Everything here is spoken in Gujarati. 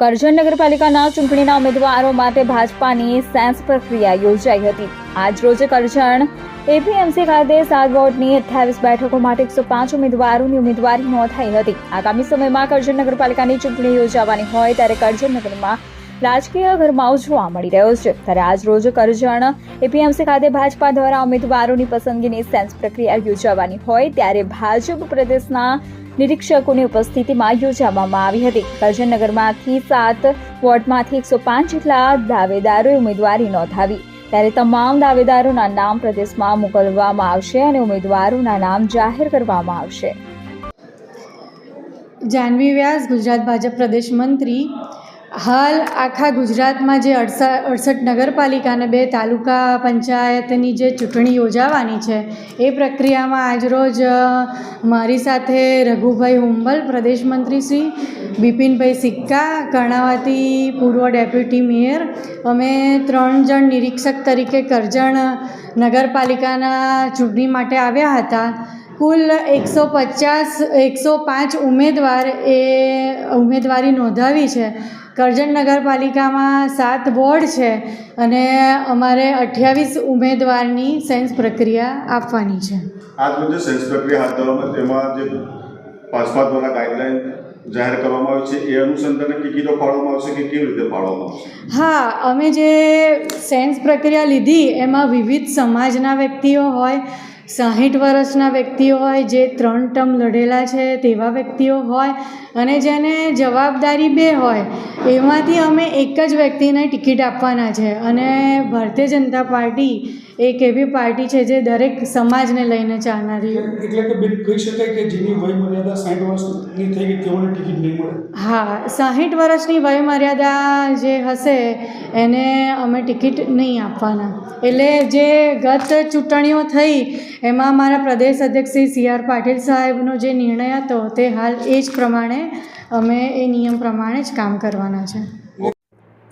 કરજણ નગરપાલિકાના ચૂંટણીના ઉમેદવારો માટે ભાજપાની સેન્સ પ્રક્રિયા યોજાઈ હતી. આજ રોજ કરજણ, એપીએમસી ખાતે સાત વોર્ડની અઠ્યાવીસ બેઠકો માટે એકસો પાંચ ઉમેદવારોની ઉમેદવારી નોંધાઈ હતી. આગામી સમયમાં કરજણ નગરપાલિકાની ચૂંટણી યોજાવાની હોય ત્યારે કરજણ નગરમાં રાજકીય ગરમાવો જોવા મળી રહ્યો છે. ત્યારે આજ રોજ કરજણ, એપીએમસી ખાતે ભાજપા દ્વારા ઉમેદવારોની પસંદગીની સેન્સ પ્રક્રિયા યોજાવાની હોય ત્યારે ભાજપ પ્રદેશના નિરીક્ષકોની ઉપસ્થિતિમાં યોજવામાં આવી હતી. કરજણનગરમાંથી સાત, વોર્ડમાંથી એકસો પાંચ જેટલા દાવેદારોએ ઉમેદવારી નોંધાવી. ત્યારે તમામ દાવેદારોના નામ પ્રદેશમાં મોકલવામાં આવશે અને ઉમેદવારોના નામ જાહેર કરવામાં આવશે. જાનવી વ્યાસ, ગુજરાત ભાજપ પ્રદેશ મંત્રી હાલ આખા ગુજરાતમાં જે અડસઠ અડસઠ નગરપાલિકા અને બે તાલુકા પંચાયતની જે ચૂંટણી યોજાવાની છે, એ પ્રક્રિયામાં આજરોજ મારી સાથે રઘુભાઈ હુંબલ, પ્રદેશ મંત્રી શ્રી, બિપિનભાઈ સિક્કા, કર્ણાવતી પૂર્વ ડેપ્યુટી મેયર, અમે ત્રણ જણ નિરીક્ષક તરીકે કરજણ નગરપાલિકાના ચૂંટણી માટે આવ્યા હતા. કુલ એકસો પચાસ, એકસો પાંચ ઉમેદવાર એ ઉમેદવારી નોંધાવી છે. કરજણ નગરપાલિકામાં સાત વોર્ડ છે અને અમારે અઠ્યાવીસ ઉમેદવારની સેન્સ પ્રક્રિયા આપવાની છે. આજ રોજ જે સેન્સ પ્રક્રિયા હાથ ધરવામાં તેમાં જે ભાજપા દ્વારા ગાઈડલાઈન જાહેર કરવામાં આવી છે એ અનુસંધાને ટિકિટો ફાળવવામાં આવશે કે કેવી રીતે ફાળવવામાં આવશે? હા અમે જે સેન્સ પ્રક્રિયા લીધી એમાં વિવિધ સમાજના વ્યક્તિઓ હોય સાહીઠ વર્ષના વ્યક્તિઓ હોય, જે ત્રણ ટર્મ લડેલા છે તેવા વ્યક્તિઓ હોય અને જેને જવાબદારી બે હોય, એમાંથી અમે એક જ વ્યક્તિને ટિકિટ આપવાના છે. અને ભારતીય જનતા પાર્ટી એક એવી પાર્ટી છે જે દરેક સમાજને લઈને ચાલનારી એટલે કે કહી શકાય કે જેની વય મર્યાદા સાઠ વર્ષની થઈ ગઈ તેઓને ટિકિટ નહીં મળે? હા સાહીઠ વર્ષની વયમર્યાદા જે હશે એને અમે ટિકિટ નહીં આપવાના. એટલે જે ગત ચૂંટણીઓ થઈ એમાં મારા પ્રદેશ અધ્યક્ષ શ્રી સી આર પાટીલ સાહેબનો જે નિર્ણય હતો તે હાલ એ જ પ્રમાણે અમે એ નિયમ પ્રમાણે જ કામ કરવાના છે.